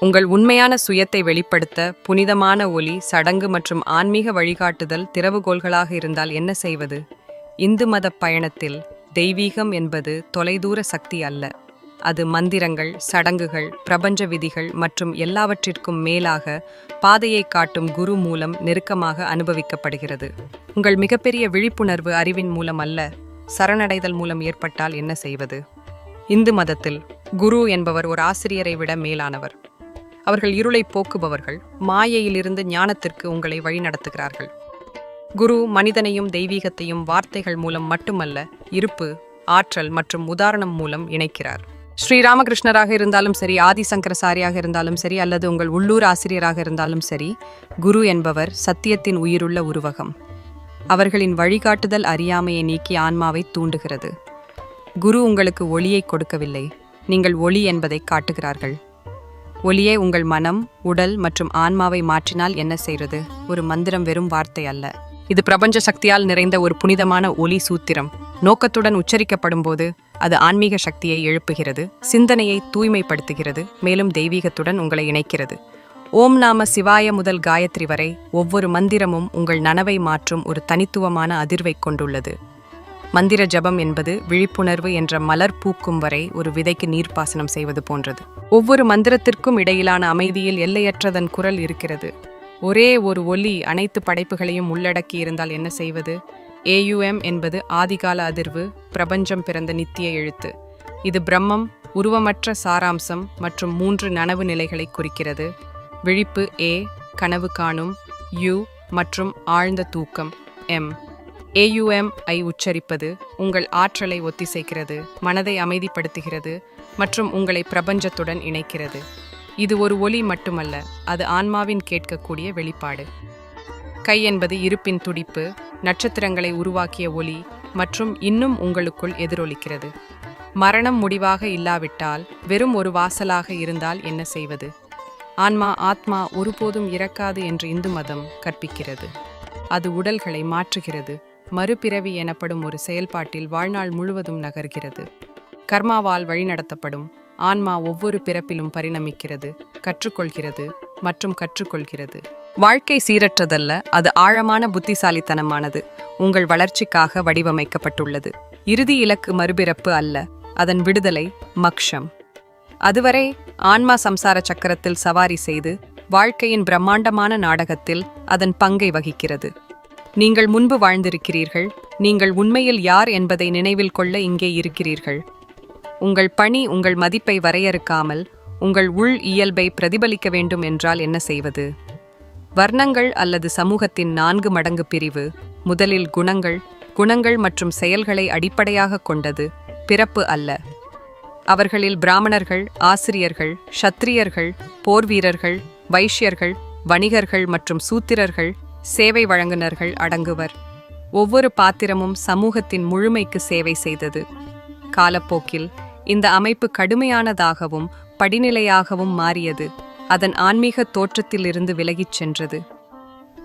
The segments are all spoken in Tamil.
உங்கள் உண்மையான சுயத்தை வெளிப்படுத்த புனிதமான ஒலி சடங்கு மற்றும் ஆன்மீக வழிகாட்டுதல் திறவுகோல்களாக இருந்தால் என்ன செய்வது? இந்து மத பயணத்தில் தெய்வீகம் என்பது தொலைதூர சக்தி அல்ல. அது மந்திரங்கள் சடங்குகள் பிரபஞ்ச விதிகள் மற்றும் எல்லாவற்றிற்கும் மேலாக பாதையை காட்டும் குரு மூலம் நெருக்கமாக அனுபவிக்கப்படுகிறது. உங்கள் மிகப்பெரிய விழிப்புணர்வு அறிவின் மூலம் அல்ல சரணடைதல் மூலம் ஏற்பட்டால் என்ன செய்வது? இந்து மதத்தில் குரு என்பவர் ஒரு ஆசிரியரை விட மேலானவர். அவர்கள் இருளை போக்குபவர்கள் மாயையிலிருந்து ஞானத்திற்கு உங்களை வழிநடத்துகிறார்கள் குரு மனிதனையும் தெய்வீகத்தையும் வார்த்தைகள் மூலம் மட்டுமல்ல இருப்பு ஆற்றல் மற்றும் உதாரணம் மூலம் இணைக்கிறார். ஸ்ரீராமகிருஷ்ணராக இருந்தாலும் சரி ஆதிசங்கரசாரியாக இருந்தாலும் சரி அல்லது உங்கள் உள்ளூர் ஆசிரியராக இருந்தாலும் சரி குரு என்பவர் சத்தியத்தின் உயிருள்ள உருவகம். அவர்களின் வழிகாட்டுதல் அறியாமையை நீக்கி ஆன்மாவை தூண்டுகிறது. குரு உங்களுக்கு ஒளியை கொடுக்கவில்லை. நீங்கள் ஒளி என்பதை காட்டுகிறார்கள். ஒளியே உங்கள் மனம் உடல் மற்றும் ஆன்மாவை மாற்றினால் என்ன செய்யறது ஒரு மந்திரம் வெறும் வார்த்தை அல்ல. இது பிரபஞ்ச சக்தியால் நிறைந்த ஒரு புனிதமான ஒலி சூத்திரம். நோக்கத்துடன் உச்சரிக்கப்படும் போது அது ஆன்மீக சக்தியை எழுப்புகிறது சிந்தனையை தூய்மைப்படுத்துகிறது மேலும் தெய்வீகத்துடன் உங்களை இணைக்கிறது. ஓம் நாம சிவாய முதல் காயத்ரி வரை ஒவ்வொரு மந்திரமும் உங்கள் நனவை மாற்றும் ஒரு தனித்துவமான அதிர்வை கொண்டுள்ளது. மந்திர ஜபம் என்பது விழிப்புணர்வு என்ற மலர் பூக்கும் வரை ஒரு விதைக்கு நீர்ப்பாசனம் செய்வது போன்றது. ஒவ்வொரு மந்திரத்திற்கும் இடையிலான அமைதியில் எல்லையற்றதன் குரல் இருக்கிறது. ஒரே ஒரு ஒலி அனைத்து படைப்புகளையும் உள்ளடக்கி இருந்தால் என்ன செய்வது? ஏயுஎம் என்பது ஆதிகால அதிர்வு பிரபஞ்சம் பிறந்த நித்திய எழுத்து. இது பிரம்மம் உருவமற்ற சாராம்சம் மற்றும் மூன்று நனவு நிலைகளை குறிக்கிறது. விழிப்பு ஏ கனவு காணும் யு மற்றும் ஆழ்ந்த தூக்கம் எம் ஏயுஎம் ஐ உச்சரிப்பது உங்கள் ஆற்றலை ஒத்திசைக்கிறது மனதை அமைதிப்படுத்துகிறது மற்றும் உங்களை பிரபஞ்சத்துடன் இணைக்கிறது. இது ஒரு ஒலி மட்டுமல்ல அது ஆன்மாவின் கேட்கக்கூடிய வெளிப்பாடு. கை என்பது இருப்பின் துடிப்பு நட்சத்திரங்களை உருவாக்கிய ஒலி மற்றும் இன்னும் உங்களுக்குள் எதிரொலிக்கிறது. மரணம் முடிவாக இல்லாவிட்டால் வெறும் ஒரு வாசலாக இருந்தால் என்ன செய்வது? ஆன்மா ஆத்மா ஒருபோதும் இறக்காது என்று இந்து மதம் கற்பிக்கிறது. அது உடல்களை மாற்றுகிறது மறுபிறவி எனப்படும் ஒரு செயல்பாட்டில் வாழ்நாள் முழுவதும் நகர்கிறது. கர்மாவால் வழிநடத்தப்படும். ஆன்மா ஒவ்வொரு பிறப்பிலும் பரிணமிக்கிறது கற்றுக்கொள்கிறது மற்றும் கற்றுக்கொள்கிறது. வாழ்க்கை சீரற்றதல்ல அது ஆழமான புத்திசாலித்தனமானது. உங்கள் வளர்ச்சிக்காக வடிவமைக்கப்பட்டுள்ளது. இறுதி இலக்கு மறுபிறப்பு அல்ல அதன் விடுதலை மக்ஷம். அதுவரை ஆன்மா சம்சார சக்கரத்தில் சவாரி செய்து வாழ்க்கையின் பிரம்மாண்டமான நாடகத்தில் அதன் பங்கை வகிக்கிறது. நீங்கள் முன்பு வாழ்ந்திருக்கிறீர்கள். நீங்கள் உண்மையில் யார் என்பதை நினைவில் கொள்ள இங்கே இருக்கிறீர்கள். உங்கள் பணி உங்கள் மதிப்பை வரையறுக்காமல் உங்கள் உள் இயல்பை பிரதிபலிக்க வேண்டும் என்றால் என்ன செய்வது? வர்ணங்கள் அல்லது சமூகத்தின் நான்கு மடங்கு பிரிவு முதலில் குணங்கள் குணங்கள் மற்றும் செயல்களை அடிப்படையாக கொண்டது பிறப்பு அல்ல. அவர்களில் பிராமணர்கள் ஆசிரியர்கள் ஷத்திரியர்கள் போர் வீரர்கள் வைஷ்யர்கள் வணிகர்கள் மற்றும் சூத்திரர்கள் சேவை வழங்குனர்கள் அடங்குவர். ஒவ்வொரு பாத்திரமும் சமூகத்தின் முழுமைக்கு சேவை செய்தது. காலப்போக்கில் இந்த அமைப்பு கடுமையானதாகவும் படிநிலையாகவும் மாறியது. அதன் ஆன்மீக தோற்றத்திலிருந்து விலகிச் சென்றது.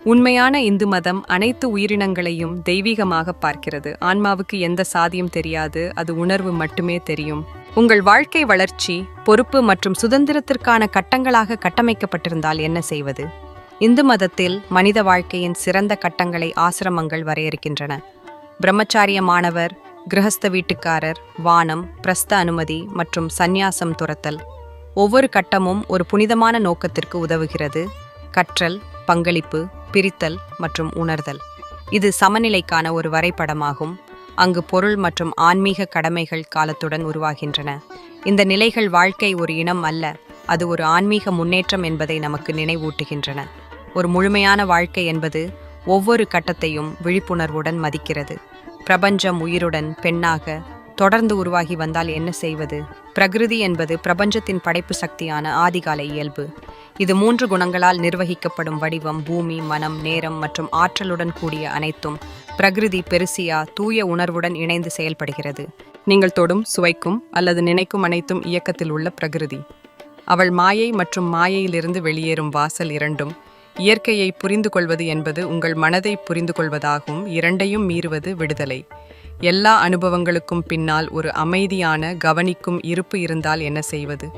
உண்மையான இந்து மதம் அனைத்து உயிரினங்களையும் தெய்வீகமாக பார்க்கிறது. ஆன்மாவுக்கு எந்த சாதியும் தெரியாது. அது உணர்வு மட்டுமே தெரியும். உங்கள் வாழ்க்கை வளர்ச்சி பொறுப்பு மற்றும் சுதந்திரத்திற்கான கட்டங்களாக கட்டமைக்கப்பட்டிருந்தால் என்ன செய்வது? இந்து மதத்தில் மனித வாழ்க்கையின் சிறந்த கட்டங்களை ஆசிரமங்கள் வரையறுக்கின்றன. பிரம்மச்சாரிய மாணவர் கிரகஸ்த வீட்டுக்காரர் வானம் பிரஸ்த அனுமதி மற்றும் சந்நியாசம் துரத்தல். ஒவ்வொரு கட்டமும் ஒரு புனிதமான நோக்கத்திற்கு உதவுகிறது. கற்றல் பங்களிப்பு பிரித்தல் மற்றும் உணர்தல். இது சமநிலைக்கான ஒரு வரைபடமாகும். அங்கு பொருள் மற்றும் ஆன்மீக கடமைகள் காலத்துடன் உருவாகின்றன. இந்த நிலைகள் வாழ்க்கை ஒரு இனம் அல்ல அது ஒரு ஆன்மீக முன்னேற்றம் என்பதை நமக்கு நினைவூட்டுகின்றன. ஒரு முழுமையான வாழ்க்கை என்பது ஒவ்வொரு கட்டத்தையும் விழிப்புணர்வுடன் மதிக்கிறது. பிரபஞ்சம் உயிருடன் பெண்ணாக தொடர்ந்து உருவாகி வந்தால் என்ன செய்வது? பிரகிருதி என்பது பிரபஞ்சத்தின் படைப்பு சக்தியான ஆதிகால இயல்பு. இது மூன்று குணங்களால் நிர்வகிக்கப்படும் வடிவம் பூமி மனம் நேரம் மற்றும் ஆற்றலுடன் கூடிய அனைத்தும் பிரகிருதி பெருசியா தூய உணர்வுடன் இணைந்து செயல்படுகிறது. நீங்கள் தொடும் சுவைக்கும் அல்லது நினைக்கும் அனைத்தும் இயக்கத்தில் உள்ள பிரகிருதி. அவள் மாயை மற்றும் மாயையிலிருந்து வெளியேறும் வாசல் இரண்டும் இயற்கையை புரிந்து கொள்வது என்பது உங்கள் மனதை புரிந்து கொள்வதாகும் இரண்டையும் மீறுவது விடுதலை. எல்லா அனுபவங்களுக்கும் பின்னால் ஒரு அமைதியான கவனிக்கும் இருப்பு இருந்தால் என்ன செய்வது?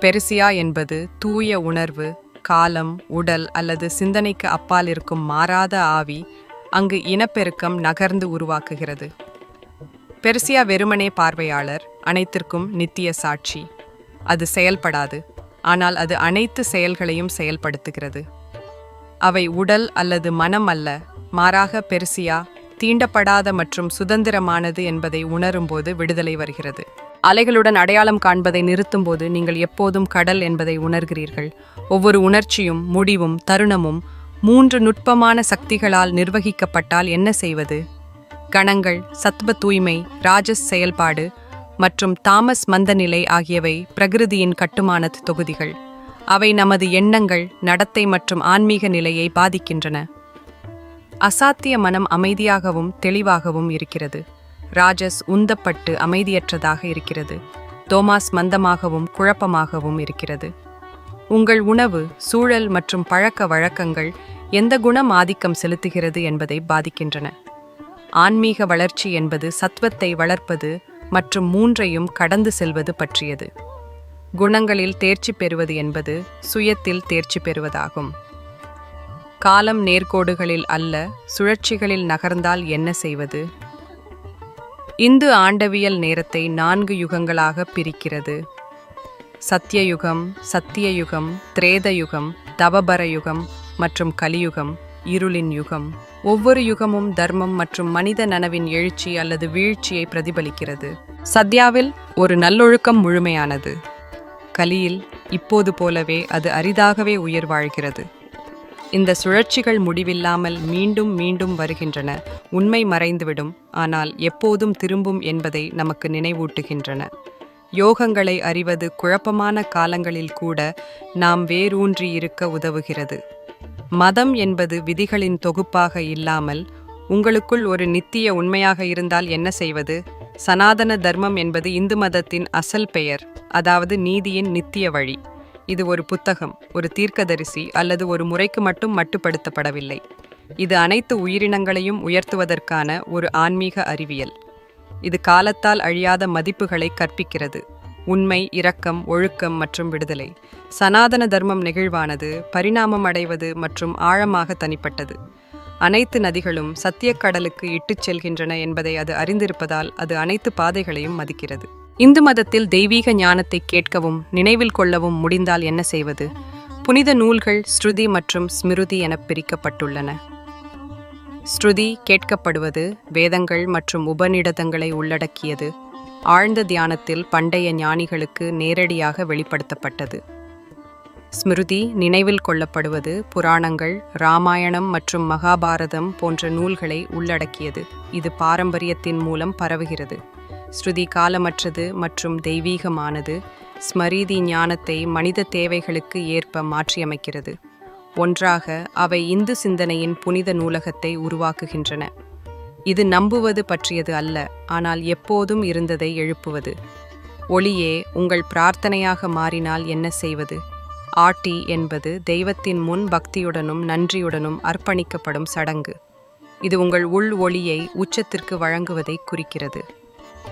பெருசியா என்பது தூய உணர்வு காலம் உடல் அல்லது சிந்தனைக்கு அப்பால் இருக்கும் மாறாத ஆவி அங்கு இனப்பெருக்கம் நகர்ந்து உருவாக்குகிறது. பெருசியா வெறுமனே பார்வையாளர் அனைத்திற்கும் நித்திய சாட்சி. அது செயல்படாது ஆனால் அது அனைத்து செயல்களையும் செயல்படுத்துகிறது. அவை உடல் அல்லது மனம் அல்ல மாறாக பெருசியா தீண்டப்படாத மற்றும் சுதந்திரமானது என்பதை உணரும்போது விடுதலை வருகிறது. அலைகளுடன் அடையாளம் காண்பதை நிறுத்தும்போது நீங்கள் எப்போதும் கடல் என்பதை உணர்கிறீர்கள். ஒவ்வொரு உணர்ச்சியும் முடிவும் தருணமும் மூன்று நுட்பமான சக்திகளால் நிர்வகிக்கப்பட்டால் என்ன செய்வது? கணங்கள் சத்வ தூய்மை ராஜஸ் செயல்பாடு மற்றும் தாமஸ் மந்தநிலை ஆகியவை பிரகிருதியின் கட்டுமான தொகுதிகள். அவை நமது எண்ணங்கள் நடத்தை மற்றும் ஆன்மீக நிலையை பாதிக்கின்றன. அசாத்திய மனம் அமைதியாகவும் தெளிவாகவும் இருக்கிறது. ராஜஸ் உந்தப்பட்டு அமைதியற்றதாக இருக்கிறது. தோமாஸ் மந்தமாகவும் குழப்பமாகவும் இருக்கிறது. உங்கள் உணவு சூழல் மற்றும் பழக்க வழக்கங்கள் எந்த குணம் ஆதிக்கம் செலுத்துகிறது என்பதை பாதிக்கின்றன. ஆன்மீக வளர்ச்சி என்பது சத்வத்தை வளர்ப்பது மற்றும் மூன்றையும் கடந்து செல்வது பற்றியது. குணங்களில் தேர்ச்சி பெறுவது என்பது சுயத்தில் தேர்ச்சி பெறுவதாகும். காலம் நேர்கோடுகளில் அல்ல சுழற்சிகளில் நகர்ந்தால் என்ன செய்வது? இந்து ஆண்டவியல் நேரத்தை நான்கு யுகங்களாக பிரிக்கிறது. சத்தியயுகம் சத்தியயுகம் திரேதயுகம் தவபர யுகம் மற்றும் கலியுகம் இருளின் யுகம். ஒவ்வொரு யுகமும் தர்மம் மற்றும் மனித நனவின் எழுச்சி அல்லது வீழ்ச்சியை பிரதிபலிக்கிறது. சத்யாவில் ஒரு நல்லொழுக்கம் முழுமையானது. கலியில் இப்போது போலவே அது அரிதாகவே உயிர் வாழ்கிறது. இந்த சுழற்சிகள் முடிவில்லாமல் மீண்டும் மீண்டும் வருகின்றன. உண்மை மறைந்துவிடும். ஆனால் எப்போதும் திரும்பும் என்பதை நமக்கு நினைவூட்டுகின்றன. யோகங்களை அறிவது குழப்பமான காலங்களில் கூட நாம் வேரூன்றி இருக்க உதவுகிறது. மதம் என்பது விதிகளின் தொகுப்பாக இல்லாமல் உங்களுக்குள் ஒரு நித்திய உண்மையாக இருந்தால் என்ன செய்வது? சனாதன தர்மம் என்பது இந்து மதத்தின் அசல் பெயர் அதாவது நீதியின் நித்திய வழி. இது ஒரு புத்தகம் ஒரு தீர்க்கதரிசி அல்லது ஒரு முறைக்கு மட்டும் மட்டுப்படுத்தப்படவில்லை. இது அனைத்து உயிரினங்களையும் உயர்த்துவதற்கான ஒரு ஆன்மீக அறிவியல். இது காலத்தால் அழியாத மதிப்புகளை கற்பிக்கிறது. உண்மை இரக்கம் ஒழுக்கம் மற்றும் விடுதலை. சனாதன தர்மம் நெகிழ்வானது பரிணாமம் அடைவது மற்றும் ஆழமாக தனிப்பட்டது. அனைத்து நதிகளும் சத்தியக்கடலுக்கு இட்டுச் செல்கின்றன என்பதை அது அறிந்திருப்பதால் அது அனைத்து பாதைகளையும் மதிக்கிறது. இந்து மதத்தில் தெய்வீக ஞானத்தை கேட்கவும் நினைவில் கொள்ளவும் முடிந்தால் என்ன செய்வது? புனித நூல்கள் ஸ்ருதி மற்றும் ஸ்மிருதி என பிரிக்கப்பட்டுள்ளன. ஸ்ருதி கேட்கப்படுவது வேதங்கள் மற்றும் உபநிடதங்களை உள்ளடக்கியது. ஆழ்ந்த தியானத்தில் பண்டைய ஞானிகளுக்கு நேரடியாக வெளிப்படுத்தப்பட்டது. ஸ்மிருதி நினைவில் கொள்ளப்படுவது புராணங்கள் ராமாயணம் மற்றும் மகாபாரதம் போன்ற நூல்களை உள்ளடக்கியது. இது பாரம்பரியத்தின் மூலம் பரவுகிறது. ஸ்ருதி காலமற்றது மற்றும் தெய்வீகமானது ஸ்மரீதி ஞானத்தை மனித தேவைகளுக்கு ஏற்ப மாற்றியமைக்கிறது. ஒன்றாக அவை இந்து சிந்தனையின் புனித நூலகத்தை உருவாக்குகின்றன. இது நம்புவது பற்றியது அல்ல ஆனால் எப்போதும் இருந்ததை எழுப்புவது. ஒளியே உங்கள் பிரார்த்தனையாக மாறினால் என்ன செய்வது? ஆட்டி என்பது தெய்வத்தின் முன் பக்தியுடனும் நன்றியுடனும் அர்ப்பணிக்கப்படும் சடங்கு. இது உங்கள் உள் ஒளியை உச்சத்திற்கு வழங்குவதை குறிக்கிறது.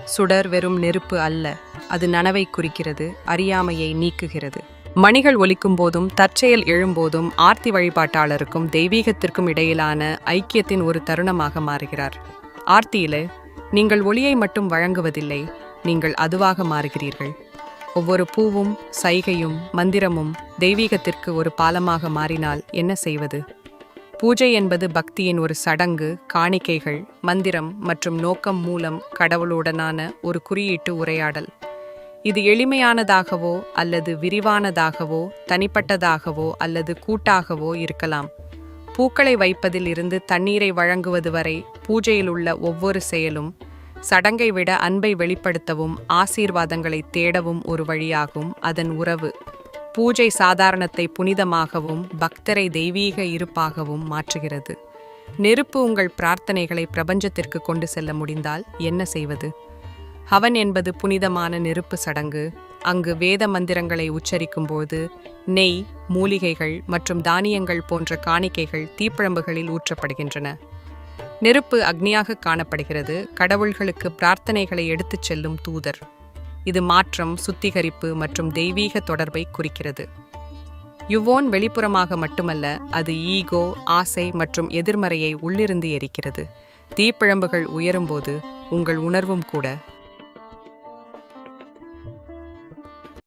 சுடர் வெறும் நெருப்பு அல்ல அது நனவை குறிக்கிறது அறியாமையை நீக்குகிறது. மணிகள் ஒலிக்கும் போதும் தற்செயல் எழும்போதும் ஆர்த்தி வழிபாட்டாளருக்கும் தெய்வீகத்திற்கும் இடையிலான ஐக்கியத்தின் ஒரு தருணமாக மாறுகிறார். ஆர்த்தியிலே நீங்கள் ஒளியை மட்டும் வழங்குவதில்லை நீங்கள் அதுவாக மாறுகிறீர்கள். ஒவ்வொரு பூவும் சைகையும் மந்திரமும் தெய்வீகத்திற்கு ஒரு பாலமாக மாறினால் என்ன செய்வது? பூஜை என்பது பக்தியின் ஒரு சடங்கு காணிக்கைகள் மந்திரம் மற்றும் நோக்கம் மூலம் கடவுளுடனான ஒரு குறியீட்டு உரையாடல். இது எளிமையானதாகவோ அல்லது விரிவானதாகவோ தனிப்பட்டதாகவோ அல்லது கூட்டாகவோ இருக்கலாம். பூக்களை வைப்பதில் இருந்து தண்ணீரை வழங்குவது வரை பூஜையில் உள்ள ஒவ்வொரு செயலும் சடங்கை விட அன்பை வெளிப்படுத்தவும் ஆசீர்வாதங்களை தேடவும் ஒரு வழியாகும் அதன் உறவு. பூஜை சாதாரணத்தை புனிதமாகவும் பக்தரை தெய்வீக இருப்பாகவும் மாற்றுகிறது. நெருப்பு உங்கள் பிரார்த்தனைகளை பிரபஞ்சத்திற்கு கொண்டு செல்ல முடிந்தால் என்ன செய்வது? ஹவன் என்பது புனிதமான நெருப்பு சடங்கு. அங்கு வேத மந்திரங்களை உச்சரிக்கும்போது நெய் மூலிகைகள் மற்றும் தானியங்கள் போன்ற காணிக்கைகள் தீப்பிழம்புகளில் ஊற்றப்படுகின்றன. நெருப்பு அக்னியாக காணப்படுகிறது. கடவுள்களுக்கு பிரார்த்தனைகளை எடுத்துச் செல்லும் தூதர். இது மாற்றம் சுத்திகரிப்பு மற்றும் தெய்வீக தொடர்பை குறிக்கிறது. யுவோன் வெளிப்புறமாக மட்டுமல்ல அது ஈகோ ஆசை மற்றும் எதிர்மறையை உள்ளிருந்து எரிக்கிறது. தீப்பிழம்புகள் உயரும்போது உங்கள் உணர்வும் கூட